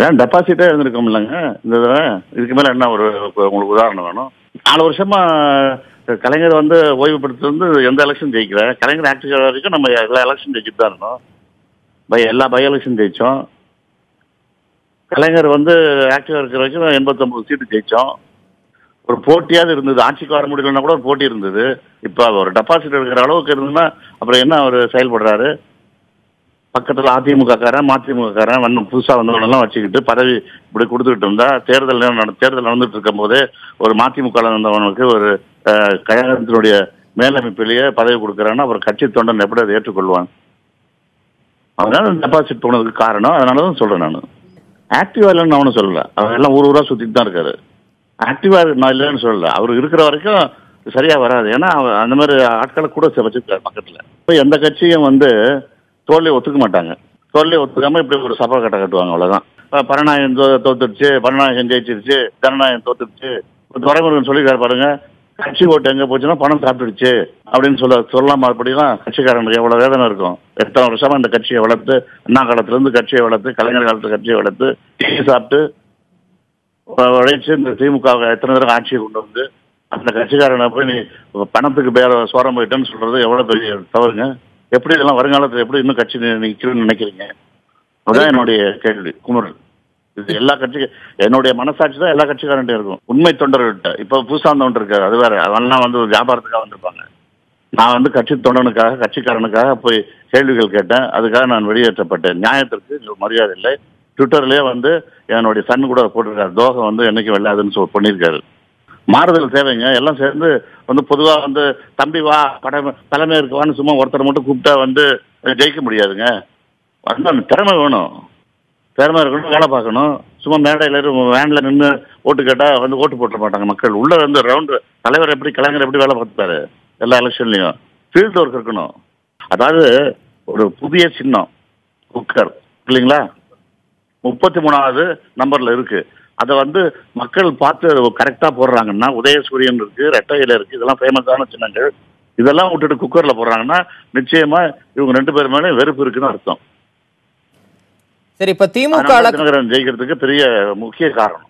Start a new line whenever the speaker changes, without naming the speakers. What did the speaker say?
அதான் டெபாசிட்டே இருந்திருக்கோம் இல்லைங்க. இந்த தடவை இதுக்கு மேல என்ன ஒரு உங்களுக்கு உதாரணம் வேணும்? நாலு வருஷமா கலைஞர் வந்து ஓய்வு வந்து எந்த எலெக்ஷன் ஜெயிக்கல. கலைஞர் ஆக்டிவ் வரைக்கும் நம்ம எல்லா எலெக்ஷன் ஜெயிச்சுட்டு தான் இருந்தோம். பை எல்லா பை எலெக்ஷன் ஜெயிச்சோம். கலைஞர் வந்து ஆக்டிவா இருக்கிற வரைக்கும் எண்பத்தொன்பது சீட்டு ஜெயிச்சோம். ஒரு போட்டியாவது இருந்தது. ஆட்சிக்கு வர முடியலன்னா கூட ஒரு போட்டி இருந்தது. இப்போ ஒரு டெபாசிட் எடுக்கிற அளவுக்கு இருந்ததுன்னா அப்புறம் என்ன அவர் செயல்படுறாரு? பக்கத்தில் அதிமுக காரன் மதிமுக காரன் வந்து புதுசாக வந்தவனெல்லாம் வச்சுக்கிட்டு பதவி இப்படி கொடுத்துக்கிட்டு இருந்தா தேர்தல் தேர்தல் நடந்துட்டு இருக்கும் போதே ஒரு மதிமுக வந்தவனுக்கு ஒரு கழகத்தினுடைய மேலமைப்பிலேயே பதவி கொடுக்குறான்னா அவர் கட்சி தொண்டன் எப்படி அதை ஏற்றுக்கொள்வாங்க அதனால டெபாசிட் போனதுக்கு காரணம் அதனால தான் சொல்றேன் நான். ஆக்டிவா இல்லைன்னு அவனும் சொல்லல. அவர் எல்லாம் ஊர் ஊரா சுத்திட்டு தான் இருக்காரு. ஆக்டிவா நான் இல்லைன்னு சொல்லல. அவர் இருக்கிற வரைக்கும் சரியா வராது. ஏன்னா அந்த மாதிரி ஆட்களை கூட வச்சிருக்காரு பக்கத்துல. இப்போ எந்த கட்சியும் வந்து தோல்வியை ஒத்துக்க மாட்டாங்க. தோல்வியை ஒத்துக்காம இப்படி ஒரு சபா கட்ட கட்டுவாங்க அவ்வளவுதான். இப்ப பரணாயன் தோத்துருச்சு பரணாயகன் ஜெயிச்சிருச்சு ஜனநாயகம் தோத்துருச்சு துறைமுருகன் துரைமுருகன் சொல்லியிருக்காரு பாருங்க கட்சி ஓட்டு எங்க போச்சுன்னா பணம் சாப்பிட்டுடுச்சு அப்படின்னு சொல்ல சொல்லாம அப்படிலாம் கட்சிக்காரனுக்கு எவ்வளவு வேதனை இருக்கும். எத்தனை வருஷமா இந்த கட்சியை வளர்த்து அண்ணா காலத்துல இருந்து கட்சியை வளர்த்து கலைஞர் காலத்து கட்சியை வளர்த்து டீ சாப்பிட்டு உழைச்சு இந்த திமுக எத்தனை தடவை ஆட்சியை கொண்டு வந்து அந்த கட்சிக்காரனை போய் நீ பணத்துக்கு பேர சோரம் போயிட்டேன்னு சொல்றது எவ்வளவு பெரிய தவறுங்க? எப்படி இதெல்லாம் வருங்காலத்துல எப்படி இன்னும் கட்சி நி- நிக்குதுன்னு நினைக்கிறீங்க? அதான் என்னுடைய கேள்வி குமரன் இது எல்லா கட்சி என்னுடைய மனசாட்சி தான் எல்லா கட்சிக்காரன்ட்டும் இருக்கும். உண்மை தொண்டர்கள்ட்ட. இப்ப புதுசா வந்தவன் இருக்காரு அது வேற. அவன்லாம் வந்து ஒரு வியாபாரத்துக்காக வந்திருப்பாங்க. நான் வந்து கட்சி தொண்டனுக்காக கட்சிக்காரனுக்காக போய் கேள்விகள் கேட்டேன். அதுக்காக நான் வெளியேற்றப்பட்டேன். நியாயத்திற்கு மரியாதை இல்லை. ட்விட்டர்லயே வந்து என்னுடைய சன் கூட போட்டிருக்காரு. தோகம் வந்து என்னைக்கு வெள்ளாதுன்னு சொல் பண்ணியிருக்காரு. மாறுதல் தேவைங்க. எல்லாம் சேர்ந்து வந்து பொதுவா வந்து தம்பி வா படம் தலைமை இருக்குவான்னு சும்மா ஒருத்தரை மட்டும் கூப்பிட்டா வந்து ஜெயிக்க முடியாதுங்க. வந்து அந்த திறமை வேணும். திறமை இருக்கணும் வேலை பார்க்கணும். சும்மா மேடையில் வேன்ல நின்று ஓட்டு கேட்டா வந்து ஓட்டு போட்டுற மாட்டாங்க மக்கள். உள்ள வந்து ரவுண்டு தலைவர் எப்படி கலைஞர் எப்படி வேலை பார்த்துட்டாரு எல்லா எலெக்ஷன்லயும். ஃபீல்டு ஒர்க் இருக்கணும். அதாவது ஒரு புதிய சின்னம். குக்கர். இல்லைங்களா? முப்பத்தி மூணாவது நம்பர்ல இருக்கு. அதை வந்து மக்கள் பார்த்து கரெக்டா போடுறாங்கன்னா உதயசூரியன் இருக்கு ரெட்டையில இருக்கு இதெல்லாம் ஃபேமஸான சின்னங்கள். இதெல்லாம் விட்டுட்டு குக்கர்ல போடுறாங்கன்னா நிச்சயமா இவங்க ரெண்டு பேர் மேலே வெறுப்பு இருக்குன்னு அர்த்தம்.
சரி இப்ப திமுக
ஜெயிக்கிறதுக்கு பெரிய முக்கிய காரணம்.